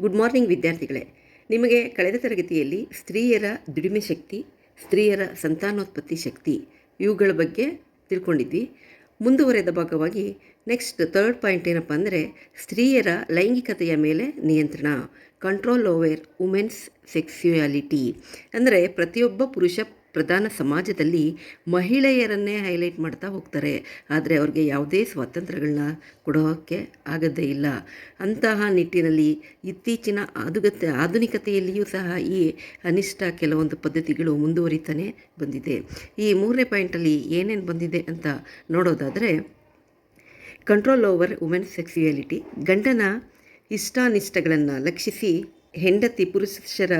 Good morning ವಿದ್ಯಾರ್ಥಿಗಳೇ. ನಿಮಗೆ ಕಳೆದ ತರಗತಿಯಲ್ಲಿ ಸ್ತ್ರೀಯರ ದುಡಿಮೆ ಶಕ್ತಿ, ಸ್ತ್ರೀಯರ ಸಂತಾನೋತ್ಪತ್ತಿ ಶಕ್ತಿ ಇವುಗಳ ಬಗ್ಗೆ ತಿಳ್ಕೊಂಡಿದ್ವಿ. ಮುಂದುವರೆದ ಭಾಗವಾಗಿ ನೆಕ್ಸ್ಟ್ ಥರ್ಡ್ ಪಾಯಿಂಟ್ ಏನಪ್ಪ ಅಂದರೆ ಸ್ತ್ರೀಯರ ಲೈಂಗಿಕತೆಯ ಮೇಲೆ ನಿಯಂತ್ರಣ ಕಂಟ್ರೋಲ್ ಓವರ್ ವುಮೆನ್ಸ್ ಸೆಕ್ಸ್ಯುಯಾಲಿಟಿ ಅಂದರೆ ಪ್ರತಿಯೊಬ್ಬ ಪುರುಷ ಪ್ರಧಾನ ಸಮಾಜದಲ್ಲಿ ಮಹಿಳೆಯರನ್ನೇ ಹೈಲೈಟ್ ಮಾಡ್ತಾ ಹೋಗ್ತಾರೆ. ಆದರೆ ಅವ್ರಿಗೆ ಯಾವುದೇ ಸ್ವಾತಂತ್ರ್ಯಗಳನ್ನ ಕೊಡೋಕ್ಕೆ ಆಗದೇ ಇಲ್ಲ. ಅಂತಹ ನಿಟ್ಟಿನಲ್ಲಿ ಇತ್ತೀಚಿನ ಆಧುಗತ ಆಧುನಿಕತೆಯಲ್ಲಿಯೂ ಸಹ ಈ ಅನಿಷ್ಟ ಕೆಲವೊಂದು ಪದ್ಧತಿಗಳು ಮುಂದುವರಿತಾನೆ ಬಂದಿದೆ. ಈ ಮೂರನೇ ಪಾಯಿಂಟಲ್ಲಿ ಏನೇನು ಬಂದಿದೆ ಅಂತ ನೋಡೋದಾದರೆ ಕಂಟ್ರೋಲ್ ಓವರ್ ವುಮೆನ್ ಸೆಕ್ಸ್ಯುಯಾಲಿಟಿ ಗಂಡನ ಇಷ್ಟಾನಿಷ್ಟಗಳನ್ನು ಲಕ್ಷಿಸಿ ಹೆಂಡತಿ ಪುರುಷರ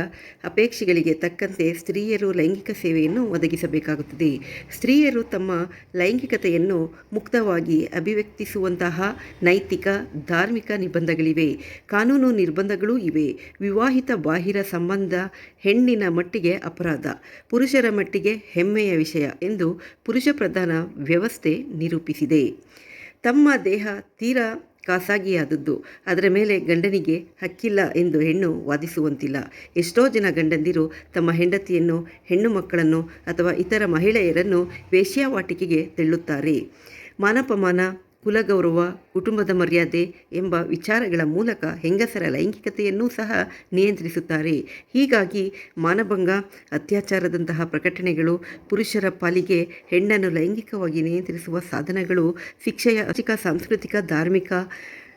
ಅಪೇಕ್ಷೆಗಳಿಗೆ ತಕ್ಕಂತೆ ಸ್ತ್ರೀಯರು ಲೈಂಗಿಕ ಸೇವೆಯನ್ನು ಒದಗಿಸಬೇಕಾಗುತ್ತದೆ. ಸ್ತ್ರೀಯರು ತಮ್ಮ ಲೈಂಗಿಕತೆಯನ್ನು ಮುಕ್ತವಾಗಿ ಅಭಿವ್ಯಕ್ತಿಸುವಂತಹ ನೈತಿಕ, ಧಾರ್ಮಿಕ ನಿಬಂಧಗಳಿವೆ. ಕಾನೂನು ನಿರ್ಬಂಧಗಳೂ ಇವೆ. ವಿವಾಹಿತ ಬಾಹಿರ ಸಂಬಂಧ ಹೆಣ್ಣಿನ ಮಟ್ಟಿಗೆ ಅಪರಾಧ, ಪುರುಷರ ಮಟ್ಟಿಗೆ ಹೆಮ್ಮೆಯ ವಿಷಯ ಎಂದು ಪುರುಷ ಪ್ರಧಾನ ವ್ಯವಸ್ಥೆ ನಿರೂಪಿಸಿದೆ. ತಮ್ಮ ದೇಹ ತೀರಾ ಖಾಸಗಿಯಾದದ್ದು. ಅದರ ಮೇಲೆ ಗಂಡನಿಗೆ ಹಕ್ಕಿಲ್ಲ ಎಂದು ಹೆಣ್ಣು ವಾದಿಸುವಂತಿಲ್ಲ. ಎಷ್ಟೋ ಜನ ಗಂಡಂದಿರು ತಮ್ಮ ಹೆಂಡತಿಯನ್ನು, ಹೆಣ್ಣು ಮಕ್ಕಳನ್ನು ಅಥವಾ ಇತರ ಮಹಿಳೆಯರನ್ನು ವೇಶ್ಯಾವಾಟಿಕೆಗೆ ತೆಳ್ಳುತ್ತಾರೆ. ಮಾನಪಮಾನ ಕುಲಗೌರವ, ಕುಟುಂಬದ ಮರ್ಯಾದೆ ಎಂಬ ವಿಚಾರಗಳ ಮೂಲಕ ಹೆಂಗಸರ ಲೈಂಗಿಕತೆಯನ್ನೂ ಸಹ ನಿಯಂತ್ರಿಸುತ್ತಾರೆ. ಹೀಗಾಗಿ ಮಾನಭಂಗ, ಅತ್ಯಾಚಾರದಂತಹ ಪ್ರಕಟಣೆಗಳು ಪುರುಷರ ಪಾಲಿಗೆ ಹೆಣ್ಣನ್ನು ಲೈಂಗಿಕವಾಗಿ ನಿಯಂತ್ರಿಸುವ ಸಾಧನಗಳು, ಶಿಕ್ಷೆಯ ಅಚಿಕ ಸಾಂಸ್ಕೃತಿಕ, ಧಾರ್ಮಿಕ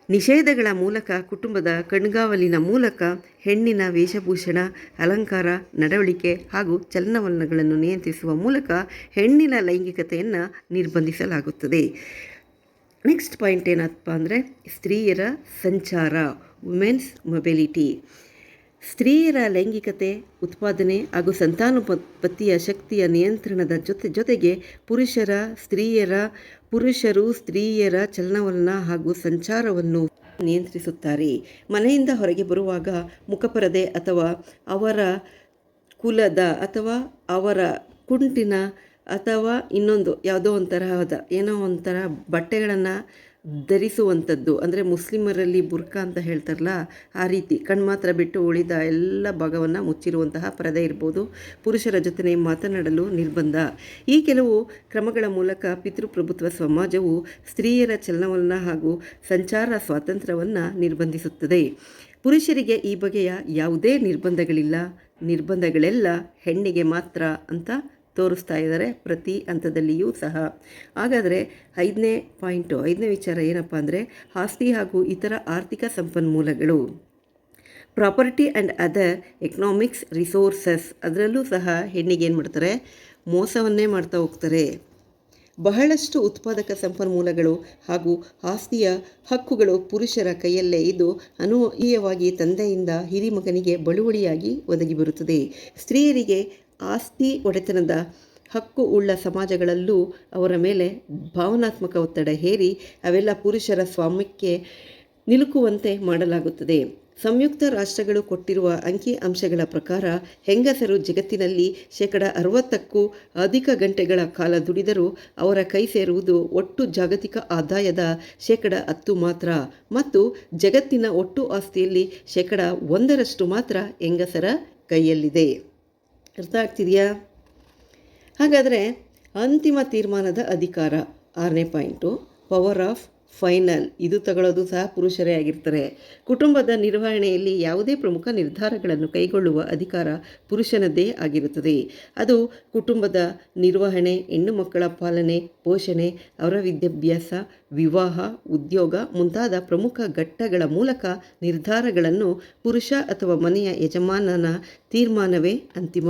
ನಿಷೇಧಗಳ ಮೂಲಕ, ಕುಟುಂಬದ ಕಣ್ಗಾವಲಿನ ಮೂಲಕ ಹೆಣ್ಣಿನ ವೇಷಭೂಷಣ, ಅಲಂಕಾರ, ನಡವಳಿಕೆ ಹಾಗೂ ಚಲನವಲನಗಳನ್ನು ನಿಯಂತ್ರಿಸುವ ಮೂಲಕ ಹೆಣ್ಣಿನ ಲೈಂಗಿಕತೆಯನ್ನು ನಿರ್ಬಂಧಿಸಲಾಗುತ್ತದೆ. ನೆಕ್ಸ್ಟ್ ಪಾಯಿಂಟ್ ಏನಪ್ಪ ಅಂದರೆ ಸ್ತ್ರೀಯರ ಸಂಚಾರ ವುಮೆನ್ಸ್ ಮೊಬಿಲಿಟಿ ಸ್ತ್ರೀಯರ ಲೈಂಗಿಕತೆ, ಉತ್ಪಾದನೆ ಹಾಗೂ ಸಂತಾನೋತ್ಪತ್ತಿಯ ಶಕ್ತಿಯ ನಿಯಂತ್ರಣದ ಜೊತೆ, ಜೊತೆಗೆ ಪುರುಷರ, ಸ್ತ್ರೀಯರ, ಪುರುಷರು ಸ್ತ್ರೀಯರ ಚಲನವಲನ ಹಾಗೂ ಸಂಚಾರವನ್ನು ನಿಯಂತ್ರಿಸುತ್ತಾರೆ. ಮನೆಯಿಂದ ಹೊರಗೆ ಬರುವಾಗ ಮುಖಪರದೆ ಅಥವಾ ಅವರ ಕುಲದ ಅಥವಾ ಅವರ ಕುಂಟಿನ ಅಥವಾ ಇನ್ನೊಂದು ಯಾವುದೋ ಒಂಥರಹದ ಏನೋ ಒಂಥರ ಬಟ್ಟೆಗಳನ್ನು ಧರಿಸುವಂಥದ್ದು, ಅಂದರೆ ಮುಸ್ಲಿಮರಲ್ಲಿ ಬುರ್ಕಾ ಅಂತ ಹೇಳ್ತಾರಲ್ಲ, ಆ ರೀತಿ ಕಣ್ಮಾತ್ರ ಬಿಟ್ಟು ಉಳಿದ ಎಲ್ಲ ಭಾಗವನ್ನು ಮುಚ್ಚಿರುವಂತಹ ಪರದೆ ಇರ್ಬೋದು. ಪುರುಷರ ಜೊತೆ ಮಾತನಾಡಲು ನಿರ್ಬಂಧ. ಈ ಕೆಲವು ಕ್ರಮಗಳ ಮೂಲಕ ಪಿತೃಪ್ರಭುತ್ವ ಸಮಾಜವು ಸ್ತ್ರೀಯರ ಚಲನವಲನ ಹಾಗೂ ಸಂಚಾರ ಸ್ವಾತಂತ್ರ್ಯವನ್ನು ನಿರ್ಬಂಧಿಸುತ್ತದೆ. ಪುರುಷರಿಗೆ ಈ ಬಗೆಯ ಯಾವುದೇ ನಿರ್ಬಂಧಗಳಿಲ್ಲ. ನಿರ್ಬಂಧಗಳೆಲ್ಲ ಹೆಣ್ಣಿಗೆ ಮಾತ್ರ ಅಂತ ತೋರಿಸ್ತಾ ಇದ್ದಾರೆ ಪ್ರತಿ ಹಂತದಲ್ಲಿಯೂ ಸಹ. ಹಾಗಾದರೆ ಐದನೇ ಪಾಯಿಂಟು ಐದನೇ ವಿಚಾರ ಏನಪ್ಪ ಅಂದರೆ ಆಸ್ತಿ ಹಾಗೂ ಇತರ ಆರ್ಥಿಕ ಸಂಪನ್ಮೂಲಗಳು. Property and other economics resources ಅದರಲ್ಲೂ ಸಹ ಹೆಣ್ಣಿಗೆ ಏನು ಮಾಡ್ತಾರೆ? ಮೋಸವನ್ನೇ ಮಾಡ್ತಾ ಹೋಗ್ತಾರೆ. ಬಹಳಷ್ಟು ಉತ್ಪಾದಕ ಸಂಪನ್ಮೂಲಗಳು ಹಾಗೂ ಆಸ್ತಿಯ ಹಕ್ಕುಗಳು ಪುರುಷರ ಕೈಯಲ್ಲೇ ಇದ್ದು ಅನುಯವಾಗಿ ತಂದೆಯಿಂದ ಹಿರಿಮಗನಿಗೆ ಬಳುವಳಿಯಾಗಿ ಒದಗಿ ಬರುತ್ತದೆ. ಸ್ತ್ರೀಯರಿಗೆ ಆಸ್ತಿ ಒಡೆತನದ ಹಕ್ಕು ಉಳ್ಳ ಸಮಾಜಗಳಲ್ಲೂ ಅವರ ಮೇಲೆ ಭಾವನಾತ್ಮಕ ಒತ್ತಡ ಹೇರಿ ಅವೆಲ್ಲ ಪುರುಷರ ಸ್ವಾಮ್ಯಕ್ಕೆ ನಿಲುಕುವಂತೆ ಮಾಡಲಾಗುತ್ತದೆ. ಸಂಯುಕ್ತ ರಾಷ್ಟ್ರಗಳು ಕೊಟ್ಟಿರುವ ಅಂಕಿ ಅಂಶಗಳ ಪ್ರಕಾರ ಹೆಂಗಸರು ಜಗತ್ತಿನಲ್ಲಿ ಶೇಕಡ ಅರವತ್ತಕ್ಕೂ ಅಧಿಕ ಗಂಟೆಗಳ ಕಾಲ ದುಡಿದರೂ ಅವರ ಕೈ ಸೇರುವುದು ಒಟ್ಟು ಜಾಗತಿಕ ಆದಾಯದ ಶೇಕಡ ಹತ್ತು ಮಾತ್ರ. ಮತ್ತು ಜಗತ್ತಿನ ಒಟ್ಟು ಆಸ್ತಿಯಲ್ಲಿ ಶೇಕಡ ಒಂದರಷ್ಟು ಮಾತ್ರ ಹೆಂಗಸರ ಕೈಯಲ್ಲಿದೆ. ಅರ್ಥ ಆಗ್ತಿದೆಯಾ? ಹಾಗಾದರೆ ಅಂತಿಮ ತೀರ್ಮಾನದ ಅಧಿಕಾರ ಆರನೇ ಪಾಯಿಂಟು ಪವರ್ ಆಫ್ ಫೈನಲ್. ಇದು ತಗೊಳ್ಳೋದು ಸಹ ಪುರುಷರೇ ಆಗಿರ್ತಾರೆ. ಕುಟುಂಬದ ನಿರ್ವಹಣೆಯಲ್ಲಿ ಯಾವುದೇ ಪ್ರಮುಖ ನಿರ್ಧಾರಗಳನ್ನು ಕೈಗೊಳ್ಳುವ ಅಧಿಕಾರ ಪುರುಷನದ್ದೇ ಆಗಿರುತ್ತದೆ. ಅದು ಕುಟುಂಬದ ನಿರ್ವಹಣೆ, ಹೆಣ್ಣು ಮಕ್ಕಳ ಪಾಲನೆ, ಪೋಷಣೆ, ಅವರ ವಿದ್ಯಾಭ್ಯಾಸ, ವಿವಾಹ, ಉದ್ಯೋಗ ಮುಂತಾದ ಪ್ರಮುಖ ಘಟ್ಟಗಳ ಮೂಲಕ ನಿರ್ಧಾರಗಳನ್ನು ಪುರುಷ ಅಥವಾ ಮನೆಯ ಯಜಮಾನನ ತೀರ್ಮಾನವೇ ಅಂತಿಮ.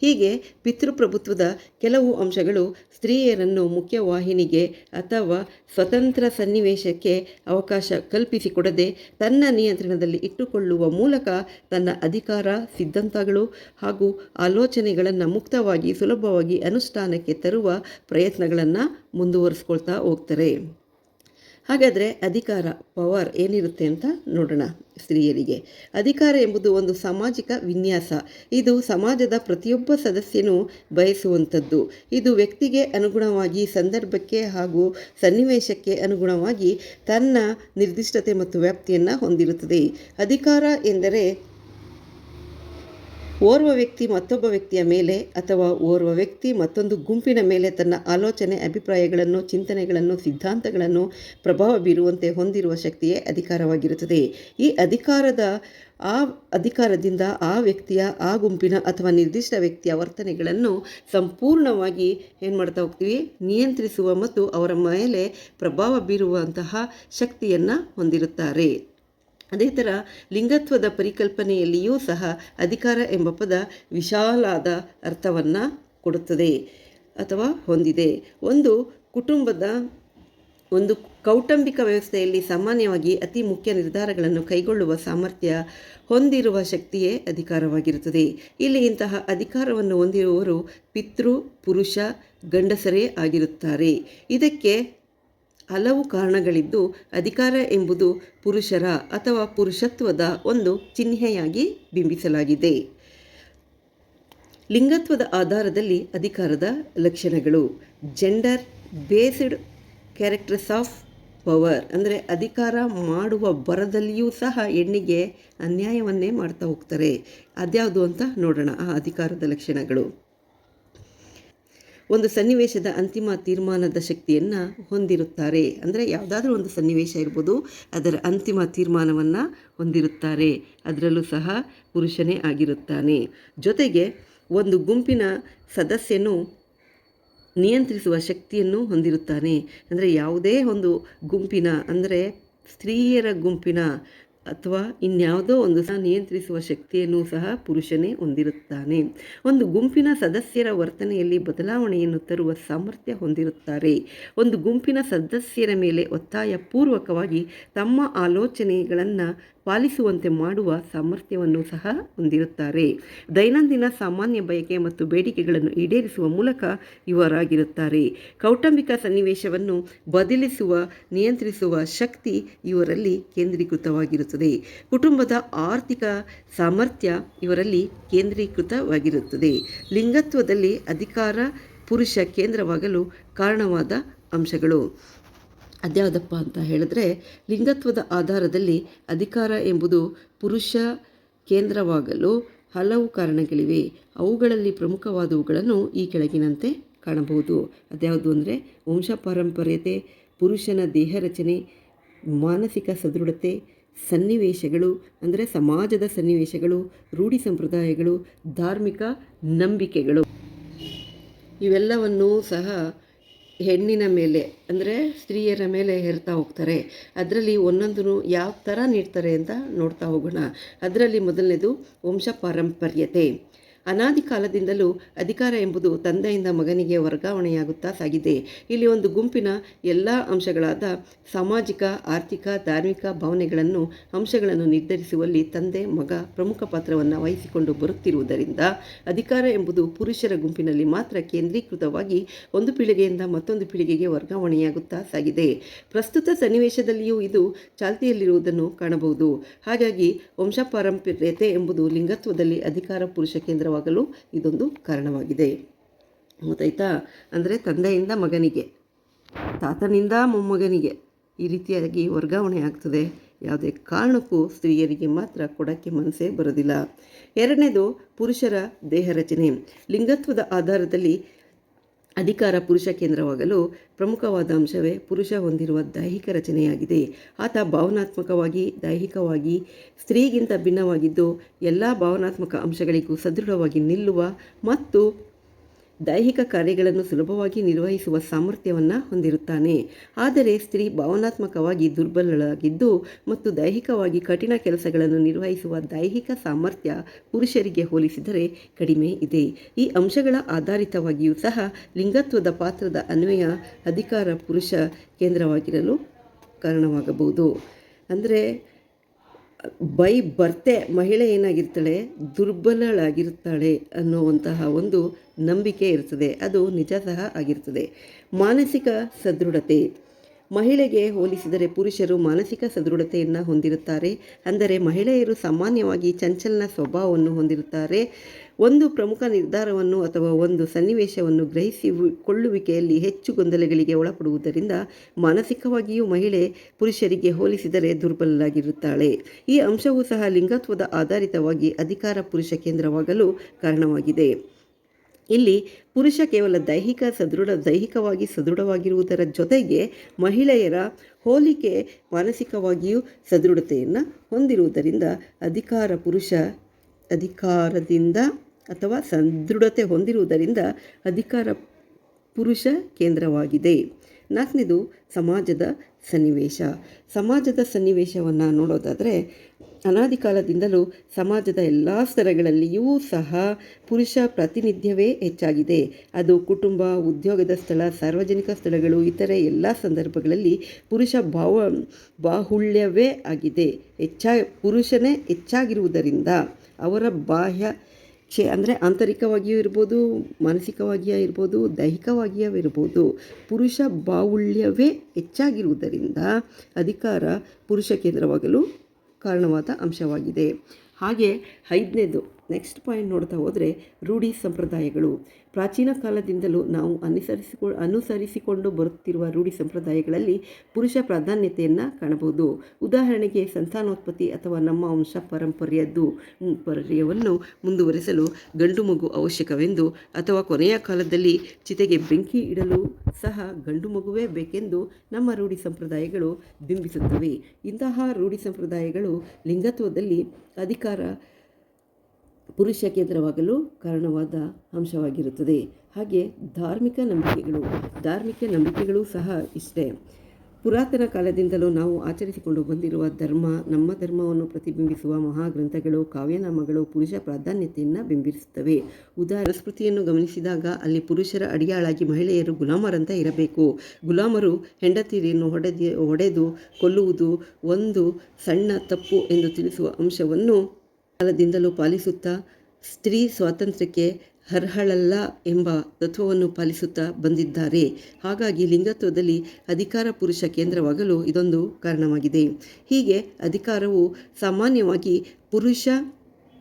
ಹೀಗೆ ಪಿತೃಪ್ರಭುತ್ವದ ಕೆಲವು ಅಂಶಗಳು ಸ್ತ್ರೀಯರನ್ನು ಮುಖ್ಯವಾಹಿನಿಗೆ ಅಥವಾ ಸ್ವತಂತ್ರ ಸನ್ನಿವೇಶಕ್ಕೆ ಅವಕಾಶ ಕಲ್ಪಿಸಿಕೊಡದೆ ತನ್ನ ನಿಯಂತ್ರಣದಲ್ಲಿ ಇಟ್ಟುಕೊಳ್ಳುವ ಮೂಲಕ ತನ್ನ ಅಧಿಕಾರ, ಸಿದ್ಧಾಂತಗಳು ಹಾಗೂ ಆಲೋಚನೆಗಳನ್ನು ಮುಕ್ತವಾಗಿ ಸುಲಭವಾಗಿ ಅನುಷ್ಠಾನಕ್ಕೆ ತರುವ ಪ್ರಯತ್ನಗಳನ್ನು ಮುಂದುವರಿಸ್ಕೊಳ್ತಾ ಹೋಗ್ತಾರೆ. ಹಾಗಾದರೆ ಅಧಿಕಾರ ಪವರ್ ಏನಿರುತ್ತೆ ಅಂತ ನೋಡೋಣ ಸ್ತ್ರೀಯರಿಗೆ. ಅಧಿಕಾರ ಎಂಬುದು ಒಂದು ಸಾಮಾಜಿಕ ವಿನ್ಯಾಸ. ಇದು ಸಮಾಜದ ಪ್ರತಿಯೊಬ್ಬ ಸದಸ್ಯನೂ ಬಯಸುವಂಥದ್ದು. ಇದು ವ್ಯಕ್ತಿಗೆ ಅನುಗುಣವಾಗಿ ಸಂದರ್ಭಕ್ಕೆ ಹಾಗೂ ಸನ್ನಿವೇಶಕ್ಕೆ ಅನುಗುಣವಾಗಿ ತನ್ನ ನಿರ್ದಿಷ್ಟತೆ ಮತ್ತು ವ್ಯಾಪ್ತಿಯನ್ನು ಹೊಂದಿರುತ್ತದೆ. ಅಧಿಕಾರ ಎಂದರೆ ಓರ್ವ ವ್ಯಕ್ತಿ ಮತ್ತೊಬ್ಬ ವ್ಯಕ್ತಿಯ ಮೇಲೆ ಅಥವಾ ಓರ್ವ ವ್ಯಕ್ತಿ ಮತ್ತೊಂದು ಗುಂಪಿನ ಮೇಲೆ ತನ್ನ ಆಲೋಚನೆ, ಅಭಿಪ್ರಾಯಗಳನ್ನು, ಚಿಂತನೆಗಳನ್ನು, ಸಿದ್ಧಾಂತಗಳನ್ನು ಪ್ರಭಾವ ಬೀರುವಂತೆ ಹೊಂದಿರುವ ಶಕ್ತಿಯೇ ಅಧಿಕಾರವಾಗಿರುತ್ತದೆ. ಈ ಅಧಿಕಾರದ, ಆ ಅಧಿಕಾರದಿಂದ ಆ ವ್ಯಕ್ತಿಯ, ಆ ಗುಂಪಿನ ಅಥವಾ ನಿರ್ದಿಷ್ಟ ವ್ಯಕ್ತಿಯ ವರ್ತನೆಗಳನ್ನು ಸಂಪೂರ್ಣವಾಗಿ ಏನು ಮಾಡ್ತಾ ಹೋಗ್ತೀವಿ? ನಿಯಂತ್ರಿಸುವ ಮತ್ತು ಅವರ ಮೇಲೆ ಪ್ರಭಾವ ಬೀರುವಂತಹ ಶಕ್ತಿಯನ್ನು ಹೊಂದಿರುತ್ತಾರೆ. ಅದೇ ಥರ ಲಿಂಗತ್ವದ ಪರಿಕಲ್ಪನೆಯಲ್ಲಿಯೂ ಸಹ ಅಧಿಕಾರ ಎಂಬ ಪದ ವಿಶಾಲಾದ ಅರ್ಥವನ್ನು ಕೊಡುತ್ತದೆ ಅಥವಾ ಹೊಂದಿದೆ. ಒಂದು ಕುಟುಂಬದ ಒಂದು ಕೌಟುಂಬಿಕ ವ್ಯವಸ್ಥೆಯಲ್ಲಿ ಸಾಮಾನ್ಯವಾಗಿ ಅತಿ ಮುಖ್ಯ ನಿರ್ಧಾರಗಳನ್ನು ಕೈಗೊಳ್ಳುವ ಸಾಮರ್ಥ್ಯ ಹೊಂದಿರುವ ಶಕ್ತಿಯೇ ಅಧಿಕಾರವಾಗಿರುತ್ತದೆ. ಇಲ್ಲಿ ಇಂತಹ ಅಧಿಕಾರವನ್ನು ಹೊಂದಿರುವವರು ಪಿತೃ, ಪುರುಷ, ಗಂಡಸರೇ ಆಗಿರುತ್ತಾರೆ. ಇದಕ್ಕೆ ಹಲವು ಕಾರಣಗಳಿದ್ದು ಅಧಿಕಾರ ಎಂಬುದು ಪುರುಷರ ಅಥವಾ ಪುರುಷತ್ವದ ಒಂದು ಚಿಹ್ನೆಯಾಗಿ ಬಿಂಬಿಸಲಾಗಿದೆ. ಲಿಂಗತ್ವದ ಆಧಾರದಲ್ಲಿ ಅಧಿಕಾರದ ಲಕ್ಷಣಗಳು. Gender based characters of power ಅಂದರೆ ಅಧಿಕಾರ ಮಾಡುವ ಬರದಲ್ಲಿಯೂ ಸಹ ಹೆಣ್ಣಿಗೆ ಅನ್ಯಾಯವನ್ನೇ ಮಾಡ್ತಾ ಹೋಗ್ತಾರೆ. ಅದ್ಯಾವುದು ಅಂತ ನೋಡೋಣ ಆ ಅಧಿಕಾರದ ಲಕ್ಷಣಗಳು. ಒಂದು ಸನ್ನಿವೇಶದ ಅಂತಿಮ ತೀರ್ಮಾನದ ಶಕ್ತಿಯನ್ನು ಹೊಂದಿರುತ್ತಾರೆ. ಅಂದರೆ ಯಾವುದಾದ್ರೂ ಒಂದು ಸನ್ನಿವೇಶ ಇರ್ಬೋದು, ಅದರ ಅಂತಿಮ ತೀರ್ಮಾನವನ್ನು ಹೊಂದಿರುತ್ತಾರೆ. ಅದರಲ್ಲೂ ಸಹ ಪುರುಷನೇ ಆಗಿರುತ್ತಾನೆ. ಜೊತೆಗೆ ಒಂದು ಗುಂಪಿನ ಸದಸ್ಯನು ನಿಯಂತ್ರಿಸುವ ಶಕ್ತಿಯನ್ನು ಹೊಂದಿರುತ್ತಾನೆ. ಅಂದರೆ ಯಾವುದೇ ಒಂದು ಗುಂಪಿನ, ಅಂದರೆ ಸ್ತ್ರೀಯರ ಗುಂಪಿನ ಅಥವಾ ಇನ್ಯಾವುದೋ ಒಂದು ಸಹ ನಿಯಂತ್ರಿಸುವ ಶಕ್ತಿಯನ್ನು ಸಹ ಪುರುಷನೇ ಹೊಂದಿರುತ್ತಾನೆ. ಒಂದು ಗುಂಪಿನ ಸದಸ್ಯರ ವರ್ತನೆಯಲ್ಲಿ ಬದಲಾವಣೆಯನ್ನು ತರುವ ಸಾಮರ್ಥ್ಯ ಹೊಂದಿರುತ್ತಾರೆ. ಒಂದು ಗುಂಪಿನ ಸದಸ್ಯರ ಮೇಲೆ ಒತ್ತಾಯ ಪೂರ್ವಕವಾಗಿ ತಮ್ಮ ಆಲೋಚನೆಗಳನ್ನು ಪಾಲಿಸುವಂತೆ ಮಾಡುವ ಸಾಮರ್ಥ್ಯವನ್ನು ಸಹ ಹೊಂದಿರುತ್ತಾರೆ. ದೈನಂದಿನ ಸಾಮಾನ್ಯ ಬಯಕೆ ಮತ್ತು ಬೇಡಿಕೆಗಳನ್ನು ಈಡೇರಿಸುವ ಮೂಲಕ ಇವರಾಗಿರುತ್ತಾರೆ. ಕೌಟುಂಬಿಕ ಸನ್ನಿವೇಶವನ್ನು ಬದಲಿಸುವ, ನಿಯಂತ್ರಿಸುವ ಶಕ್ತಿ ಇವರಲ್ಲಿ ಕೇಂದ್ರೀಕೃತವಾಗಿರುತ್ತದೆ. ಕುಟುಂಬದ ಆರ್ಥಿಕ ಸಾಮರ್ಥ್ಯ ಇವರಲ್ಲಿ ಕೇಂದ್ರೀಕೃತವಾಗಿರುತ್ತದೆ. ಲಿಂಗತ್ವದಲ್ಲಿ ಅಧಿಕಾರ, ಪುರುಷ ಕೇಂದ್ರವಾಗಲು ಕಾರಣವಾದ ಅಂಶಗಳು. ಅದ್ಯಾವುದಪ್ಪ ಅಂತ ಹೇಳಿದ್ರೆ, ಲಿಂಗತ್ವದ ಆಧಾರದಲ್ಲಿ ಅಧಿಕಾರ ಎಂಬುದು ಪುರುಷ ಕೇಂದ್ರವಾಗಲು ಹಲವು ಕಾರಣಗಳಿವೆ. ಅವುಗಳಲ್ಲಿ ಪ್ರಮುಖವಾದವುಗಳನ್ನು ಈ ಕೆಳಗಿನಂತೆ ಕಾಣಬಹುದು. ಅದ್ಯಾವುದು ಅಂದರೆ, ವಂಶ ಪಾರಂಪರ್ಯತೆ, ಪುರುಷನ ದೇಹ ರಚನೆ, ಮಾನಸಿಕ ಸದೃಢತೆ, ಸನ್ನಿವೇಶಗಳು, ಅಂದರೆ ಸಮಾಜದ ಸನ್ನಿವೇಶಗಳು, ರೂಢಿ ಸಂಪ್ರದಾಯಗಳು, ಧಾರ್ಮಿಕ ನಂಬಿಕೆಗಳು. ಇವೆಲ್ಲವನ್ನೂ ಸಹ ಹೆಣ್ಣಿನ ಮೇಲೆ, ಅಂದರೆ ಸ್ತ್ರೀಯರ ಮೇಲೆ ಹೇರ್ತಾ ಹೋಗ್ತಾರೆ. ಅದರಲ್ಲಿ ಒಂದೊಂದನ್ನು ಯಾವ ಥರ ನೀಡ್ತಾರೆ ಅಂತ ನೋಡ್ತಾ ಹೋಗೋಣ. ಅದರಲ್ಲಿ ಮೊದಲನೇದು ವಂಶ ಪಾರಂಪರ್ಯತೆ. ಅನಾದಿ ಕಾಲದಿಂದಲೂ ಅಧಿಕಾರ ಎಂಬುದು ತಂದೆಯಿಂದ ಮಗನಿಗೆ ವರ್ಗಾವಣೆಯಾಗುತ್ತಾ ಸಾಗಿದೆ. ಇಲ್ಲಿ ಒಂದು ಗುಂಪಿನ ಎಲ್ಲ ಅಂಶಗಳಾದ ಸಾಮಾಜಿಕ, ಆರ್ಥಿಕ, ಧಾರ್ಮಿಕ ಭಾವನೆಗಳನ್ನು, ಅಂಶಗಳನ್ನು ನಿರ್ಧರಿಸುವಲ್ಲಿ ತಂದೆ, ಮಗ ಪ್ರಮುಖ ಪಾತ್ರವನ್ನು ವಹಿಸಿಕೊಂಡು ಬರುತ್ತಿರುವುದರಿಂದ ಅಧಿಕಾರ ಎಂಬುದು ಪುರುಷರ ಗುಂಪಿನಲ್ಲಿ ಮಾತ್ರ ಕೇಂದ್ರೀಕೃತವಾಗಿ ಒಂದು ಪೀಳಿಗೆಯಿಂದ ಮತ್ತೊಂದು ಪೀಳಿಗೆಗೆ ವರ್ಗಾವಣೆಯಾಗುತ್ತಾ ಸಾಗಿದೆ. ಪ್ರಸ್ತುತ ಸನ್ನಿವೇಶದಲ್ಲಿಯೂ ಇದು ಚಾಲ್ತಿಯಲ್ಲಿರುವುದನ್ನು ಕಾಣಬಹುದು. ಹಾಗಾಗಿ ವಂಶಪಾರಂಪರ್ಯತೆ ಎಂಬುದು ಲಿಂಗತ್ವದಲ್ಲಿ ಅಧಿಕಾರ ಪುರುಷ ಕೇಂದ್ರವಾಗಲು ಇದೊಂದು ಕಾರಣವಾಗಿದೆ. ಗೊತ್ತಾಯ್ತಾ? ಅಂದರೆ ತಂದೆಯಿಂದ ಮಗನಿಗೆ, ತಾತನಿಂದ ಮೊಮ್ಮಗನಿಗೆ ಈ ರೀತಿಯಾಗಿ ವರ್ಗಾವಣೆ ಆಗ್ತದೆ. ಯಾವುದೇ ಕಾರಣಕ್ಕೂ ಸ್ತ್ರೀಯರಿಗೆ ಮಾತ್ರ ಕೊಡಕ್ಕೆ ಮನಸ್ಸೇ ಬರೋದಿಲ್ಲ. ಎರಡನೇದು ಪುರುಷರ ದೇಹ ರಚನೆ. ಲಿಂಗತ್ವದ ಆಧಾರದಲ್ಲಿ ಅಧಿಕಾರ ಪುರುಷ ಕೇಂದ್ರವಾಗಲು ಪ್ರಮುಖವಾದ ಅಂಶವೇ ಪುರುಷ ಹೊಂದಿರುವ ದೈಹಿಕ ರಚನೆಯಾಗಿದೆ. ಆತ ಭಾವನಾತ್ಮಕವಾಗಿ, ದೈಹಿಕವಾಗಿ, ಸ್ತ್ರೀಗಿಂತ ಭಿನ್ನವಾಗಿದ್ದು, ಎಲ್ಲ ಭಾವನಾತ್ಮಕ ಅಂಶಗಳಿಗೂ ಸದೃಢವಾಗಿ ನಿಲ್ಲುವ ಮತ್ತು ದೈಹಿಕ ಕಾರ್ಯಗಳನ್ನು ಸುಲಭವಾಗಿ ನಿರ್ವಹಿಸುವ ಸಾಮರ್ಥ್ಯವನ್ನು ಹೊಂದಿರುತ್ತಾನೆ. ಆದರೆ ಸ್ತ್ರೀ ಭಾವನಾತ್ಮಕವಾಗಿ ದುರ್ಬಲಳಾಗಿದ್ದು ಮತ್ತು ದೈಹಿಕವಾಗಿ ಕಠಿಣ ಕೆಲಸಗಳನ್ನು ನಿರ್ವಹಿಸುವ ದೈಹಿಕ ಸಾಮರ್ಥ್ಯ ಪುರುಷರಿಗೆ ಹೋಲಿಸಿದರೆ ಕಡಿಮೆ ಇದೆ. ಈ ಅಂಶಗಳ ಆಧಾರಿತವಾಗಿಯೂ ಸಹ ಲಿಂಗತ್ವದ ಪಾತ್ರದ ಅನ್ವಯ ಅಧಿಕಾರ ಪುರುಷ ಕೇಂದ್ರವಾಗಿರಲು ಕಾರಣವಾಗಬಹುದು. ಅಂದರೆ ಬೈ ಬರ್ತೆ ಮಹಿಳೆ ಏನಾಗಿರ್ತಾಳೆ? ದುರ್ಬಲಳಾಗಿರ್ತಾಳೆ ಅನ್ನುವಂತಹ ಒಂದು ನಂಬಿಕೆ ಇರ್ತದೆ. ಅದು ನಿಜ ಸಹ ಆಗಿರ್ತದೆ. ಮಾನಸಿಕ ಸದೃಢತೆ. ಮಹಿಳೆಗೆ ಹೋಲಿಸಿದರೆ ಪುರುಷರು ಮಾನಸಿಕ ಸದೃಢತೆಯನ್ನು ಹೊಂದಿರುತ್ತಾರೆ. ಅಂದರೆ ಮಹಿಳೆಯರು ಸಾಮಾನ್ಯವಾಗಿ ಚಂಚಲನ ಸ್ವಭಾವವನ್ನು ಹೊಂದಿರುತ್ತಾರೆ. ಒಂದು ಪ್ರಮುಖ ನಿರ್ಧಾರವನ್ನು ಅಥವಾ ಒಂದು ಸನ್ನಿವೇಶವನ್ನು ಗ್ರಹಿಸಿಕೊಳ್ಳುವಿಕೆಯಲ್ಲಿ ಹೆಚ್ಚು ಗೊಂದಲಗಳಿಗೆ ಒಳಪಡುವುದರಿಂದ ಮಾನಸಿಕವಾಗಿಯೂ ಮಹಿಳೆ ಪುರುಷರಿಗೆ ಹೋಲಿಸಿದರೆ ದುರ್ಬಲರಾಗಿರುತ್ತಾಳೆ. ಈ ಅಂಶವೂ ಸಹ ಲಿಂಗತ್ವದ ಆಧಾರಿತವಾಗಿ ಅಧಿಕಾರ ಪುರುಷ ಕೇಂದ್ರವಾಗಲು ಕಾರಣವಾಗಿದೆ. ಇಲ್ಲಿ ಪುರುಷ ಕೇವಲ ದೈಹಿಕ ಸದೃಢ, ದೈಹಿಕವಾಗಿ ಸದೃಢವಾಗಿರುವುದರ ಜೊತೆಗೆ ಮಹಿಳೆಯರ ಹೋಲಿಕೆ ಮಾನಸಿಕವಾಗಿಯೂ ಸದೃಢತೆಯನ್ನು ಹೊಂದಿರುವುದರಿಂದ ಅಧಿಕಾರ ಪುರುಷ ಅಧಿಕಾರದಿಂದ ಅಥವಾ ಸದೃಢತೆ ಹೊಂದಿರುವುದರಿಂದ ಅಧಿಕಾರ ಪುರುಷ ಕೇಂದ್ರವಾಗಿದೆ. ನಾಲ್ಕನೇದು, ಸಮಾಜದ ಸನ್ನಿವೇಶ. ಸಮಾಜದ ಸನ್ನಿವೇಶವನ್ನು ನೋಡೋದಾದರೆ ಅನಾದಿ ಕಾಲದಿಂದಲೂ ಸಮಾಜದ ಎಲ್ಲ ಸ್ತರಗಳಲ್ಲಿಯೂ ಸಹ ಪುರುಷ ಪ್ರಾತಿನಿಧ್ಯವೇ ಹೆಚ್ಚಾಗಿದೆ. ಅದು ಕುಟುಂಬ, ಉದ್ಯೋಗದ ಸ್ಥಳ, ಸಾರ್ವಜನಿಕ ಸ್ಥಳಗಳು, ಇತರೆ ಎಲ್ಲ ಸಂದರ್ಭಗಳಲ್ಲಿ ಪುರುಷ ಭಾವ, ಬಾಹುಳ್ಯವೇ ಆಗಿದೆ. ಹೆಚ್ಚಾ, ಪುರುಷನೇ ಹೆಚ್ಚಾಗಿರುವುದರಿಂದ ಅವರ ಬಾಹ್ಯ ಕ್ಷೇ ಅಂದರೆ ಆಂತರಿಕವಾಗಿಯೂ ಇರ್ಬೋದು, ಮಾನಸಿಕವಾಗಿಯೂ ಇರ್ಬೋದು, ದೈಹಿಕವಾಗಿಯೂ ಇರ್ಬೋದು, ಪುರುಷ ಬಾಹುಳ್ಯವೇ ಹೆಚ್ಚಾಗಿರುವುದರಿಂದ ಅಧಿಕಾರ ಪುರುಷ ಕೇಂದ್ರವಾಗಲು ಕಾರಣವಾದ ಅಂಶವಾಗಿದೆ. ಹಾಗೆ ಐದನೇದು ನೆಕ್ಸ್ಟ್ ಪಾಯಿಂಟ್ ನೋಡ್ತಾ ಹೋದರೆ ರೂಢಿ ಸಂಪ್ರದಾಯಗಳು. ಪ್ರಾಚೀನ ಕಾಲದಿಂದಲೂ ನಾವು ಅನುಸರಿಸಿಕೊ, ಅನುಸರಿಸಿಕೊಂಡು ಬರುತ್ತಿರುವ ರೂಢಿ ಸಂಪ್ರದಾಯಗಳಲ್ಲಿ ಪುರುಷ ಪ್ರಾಧಾನ್ಯತೆಯನ್ನು ಕಾಣಬಹುದು. ಉದಾಹರಣೆಗೆ ಸಂತಾನೋತ್ಪತ್ತಿ ಅಥವಾ ನಮ್ಮ ವಂಶ ಪರಂಪರೆಯದ್ದು ಪರ್ಯವನ್ನು ಮುಂದುವರಿಸಲು ಗಂಡು ಮಗು ಅವಶ್ಯಕವೆಂದು ಅಥವಾ ಕೊನೆಯ ಕಾಲದಲ್ಲಿ ಚಿತೆಗೆ ಬೆಂಕಿ ಇಡಲು ಸಹ ಗಂಡು ಮಗುವೇ ಬೇಕೆಂದು ನಮ್ಮ ರೂಢಿ ಸಂಪ್ರದಾಯಗಳು ಬಿಂಬಿಸುತ್ತವೆ. ಇಂತಹ ರೂಢಿ ಸಂಪ್ರದಾಯಗಳು ಲಿಂಗತ್ವದಲ್ಲಿ ಅಧಿಕಾರ ಪುರುಷ ಕೇಂದ್ರವಾಗಲು ಕಾರಣವಾದ ಅಂಶವಾಗಿರುತ್ತದೆ. ಹಾಗೆ ಧಾರ್ಮಿಕ ನಂಬಿಕೆಗಳು ಧಾರ್ಮಿಕ ನಂಬಿಕೆಗಳು ಸಹ ಇಷ್ಟೇ. ಪುರಾತನ ಕಾಲದಿಂದಲೂ ನಾವು ಆಚರಿಸಿಕೊಂಡು ಬಂದಿರುವ ಧರ್ಮ, ನಮ್ಮ ಧರ್ಮವನ್ನು ಪ್ರತಿಬಿಂಬಿಸುವ ಮಹಾಗ್ರಂಥಗಳು, ಕಾವ್ಯನಾಮಗಳು ಪುರುಷ ಪ್ರಾಧಾನ್ಯತೆಯನ್ನು ಬಿಂಬಿಸುತ್ತವೆ ಉದಾಹರಣೆ, ಸಂಸ್ಕೃತಿಯನ್ನು ಗಮನಿಸಿದಾಗ ಅಲ್ಲಿ ಪುರುಷರ ಅಡಿಯಾಳಾಗಿ ಮಹಿಳೆಯರು ಗುಲಾಮರಂತ ಇರಬೇಕು. ಗುಲಾಮರು ಹೆಂಡತಿರಿಯನ್ನು ಹೊಡೆದಿ, ಹೊಡೆದು, ಕೊಲ್ಲುವುದು ಒಂದು ಸಣ್ಣ ತಪ್ಪು ಎಂದು ತಿಳಿಸುವ ಅಂಶವನ್ನು ಕಾಲದಿಂದಲೂ ಪಾಲಿಸುತ್ತಾ ಸ್ತ್ರೀ ಸ್ವಾತಂತ್ರ್ಯಕ್ಕೆ ಅರ್ಹಳಲ್ಲ ಎಂಬ ತತ್ವವನ್ನು ಪಾಲಿಸುತ್ತಾ ಬಂದಿದ್ದಾರೆ. ಹಾಗಾಗಿ ಲಿಂಗತ್ವದಲ್ಲಿ ಅಧಿಕಾರ ಪುರುಷ ಕೇಂದ್ರವಾಗಲು ಇದೊಂದು ಕಾರಣವಾಗಿದೆ. ಹೀಗೆ ಅಧಿಕಾರವು ಸಾಮಾನ್ಯವಾಗಿ ಪುರುಷ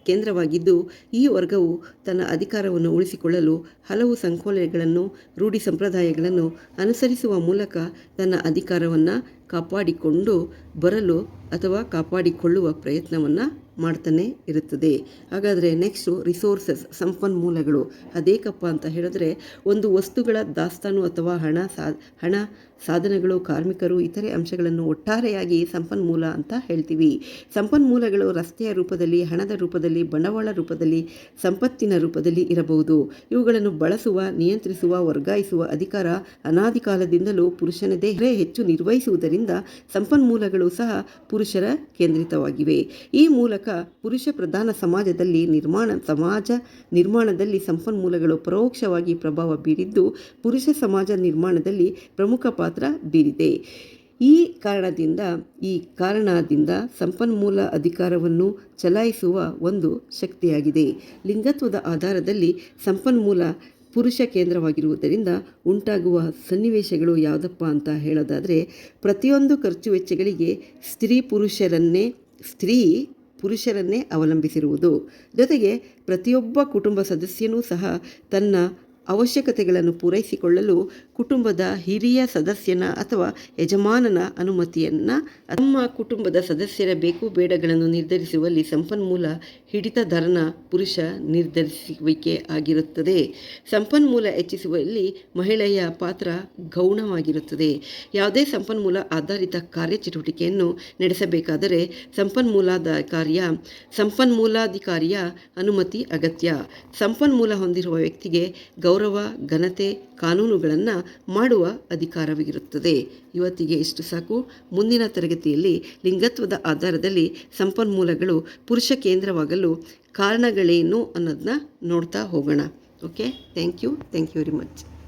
ಕೇಂದ್ರವಾಗಿದ್ದು, ಈ ವರ್ಗವು ತನ್ನ ಅಧಿಕಾರವನ್ನು ಉಳಿಸಿಕೊಳ್ಳಲು ಹಲವು ಸಂಕೋಲೆಗಳನ್ನು ರೂಢಿ ಸಂಪ್ರದಾಯಗಳನ್ನು ಅನುಸರಿಸುವ ಮೂಲಕ ತನ್ನ ಅಧಿಕಾರವನ್ನು ಕಾಪಾಡಿಕೊಂಡು ಬರಲು ಅಥವಾ ಕಾಪಾಡಿಕೊಳ್ಳುವ ಪ್ರಯತ್ನವನ್ನು ಮಾಡ್ತಾನೆ ಇರುತ್ತದೆ. ಹಾಗಾದರೆ ನೆಕ್ಸ್ಟು ರಿಸೋರ್ಸಸ್ ಸಂಪನ್ಮೂಲಗಳು. ಅದೇಕಪ್ಪ ಅಂತ ಹೇಳಿದ್ರೆ, ಒಂದು ವಸ್ತುಗಳ ದಾಸ್ತಾನು ಅಥವಾ ಹಣ ಸಾ, ಹಣ ಸಾಧನಗಳು, ಕಾರ್ಮಿಕರು, ಇತರೆ ಅಂಶಗಳನ್ನು ಒಟ್ಟಾರೆಯಾಗಿ ಸಂಪನ್ಮೂಲ ಅಂತ ಹೇಳ್ತೀವಿ. ಸಂಪನ್ಮೂಲಗಳು ರಸ್ತೆಯ ರೂಪದಲ್ಲಿ, ಹಣದ ರೂಪದಲ್ಲಿ, ಬಂಡವಾಳ ರೂಪದಲ್ಲಿ, ಸಂಪತ್ತಿನ ರೂಪದಲ್ಲಿ ಇರಬಹುದು. ಇವುಗಳನ್ನು ಬಳಸುವ, ನಿಯಂತ್ರಿಸುವ, ವರ್ಗಾಯಿಸುವ ಅಧಿಕಾರ ಅನಾದಿಕಾಲದಿಂದಲೂ ಪುರುಷನದೇ ಹೆಚ್ಚು ನಿರ್ವಹಿಸುವುದರಿಂದ ಸಂಪನ್ಮೂಲಗಳು ಸಹ ಪುರುಷರ ಕೇಂದ್ರಿತವಾಗಿವೆ. ಈ ಮೂಲಕ ಪುರುಷ ಪ್ರಧಾನ ಸಮಾಜದಲ್ಲಿ ನಿರ್ಮಾಣ, ಸಮಾಜ ನಿರ್ಮಾಣದಲ್ಲಿ ಸಂಪನ್ಮೂಲಗಳು ಪರೋಕ್ಷವಾಗಿ ಪ್ರಭಾವ ಬೀರಿದ್ದು, ಪುರುಷ ಸಮಾಜ ನಿರ್ಮಾಣದಲ್ಲಿ ಪ್ರಮುಖ ಪಾತ್ರ ಬೀರಿದೆ. ಈ ಕಾರಣದಿಂದ ಈ ಕಾರಣದಿಂದ ಸಂಪನ್ಮೂಲ ಅಧಿಕಾರವನ್ನು ಚಲಾಯಿಸುವ ಒಂದು ಶಕ್ತಿಯಾಗಿದೆ. ಲಿಂಗತ್ವದ ಆಧಾರದಲ್ಲಿ ಸಂಪನ್ಮೂಲ ಪುರುಷ ಕೇಂದ್ರವಾಗಿರುವುದರಿಂದ ಉಂಟಾಗುವ ಸನ್ನಿವೇಶಗಳು ಯಾವುದಪ್ಪ ಅಂತ ಹೇಳೋದಾದರೆ, ಪ್ರತಿಯೊಂದು ಖರ್ಚು ವೆಚ್ಚಗಳಿಗೆ ಸ್ತ್ರೀ ಪುರುಷರನ್ನೇ ಸ್ತ್ರೀ ಪುರುಷರನ್ನೇ ಅವಲಂಬಿಸಿರುವುದು. ಜೊತೆಗೆ ಪ್ರತಿಯೊಬ್ಬ ಕುಟುಂಬ ಸದಸ್ಯನೂ ಸಹ ತನ್ನ ಅವಶ್ಯಕತೆಗಳನ್ನು ಪೂರೈಸಿಕೊಳ್ಳಲು ಕುಟುಂಬದ ಹಿರಿಯ ಸದಸ್ಯನ ಅಥವಾ ಯಜಮಾನನ ಅನುಮತಿಯನ್ನು ತಮ್ಮ ಕುಟುಂಬದ ಸದಸ್ಯರ ಬೇಕು ಬೇಡಗಳನ್ನು ನಿರ್ಧರಿಸುವಲ್ಲಿ ಸಂಪನ್ಮೂಲ ಹಿಡಿತದಾರನ ಪುರುಷ ನಿರ್ಧರಿಸುವಿಕೆ ಆಗಿರುತ್ತದೆ. ಸಂಪನ್ಮೂಲ ಹೆಚ್ಚಿಸುವಲ್ಲಿ ಮಹಿಳೆಯ ಪಾತ್ರ ಗೌಣವಾಗಿರುತ್ತದೆ. ಯಾವುದೇ ಸಂಪನ್ಮೂಲ ಆಧಾರಿತ ಕಾರ್ಯಚಟುವಟಿಕೆಯನ್ನು ನಡೆಸಬೇಕಾದರೆ ಸಂಪನ್ಮೂಲಾಧಿಕಾರಿಯ ಸಂಪನ್ಮೂಲಾಧಿಕಾರಿಯ ಅನುಮತಿ ಅಗತ್ಯ. ಸಂಪನ್ಮೂಲ ಹೊಂದಿರುವ ವ್ಯಕ್ತಿಗೆ ಗೌರವ, ಘನತೆ, ಕಾನೂನುಗಳನ್ನು ಮಾಡುವ ಅಧಿಕಾರವಿರುತ್ತದೆ. ಇವತ್ತಿಗೆ ಇಷ್ಟು ಸಾಕು. ಮುಂದಿನ ತರಗತಿಯಲ್ಲಿ ಲಿಂಗತ್ವದ ಆಧಾರದಲ್ಲಿ ಸಂಪನ್ಮೂಲಗಳು ಪುರುಷ ಕೇಂದ್ರವಾಗಲು ಕಾರಣಗಳೇನು ಅನ್ನೋದನ್ನ ನೋಡ್ತಾ ಹೋಗೋಣ. Okay thank you thank you very much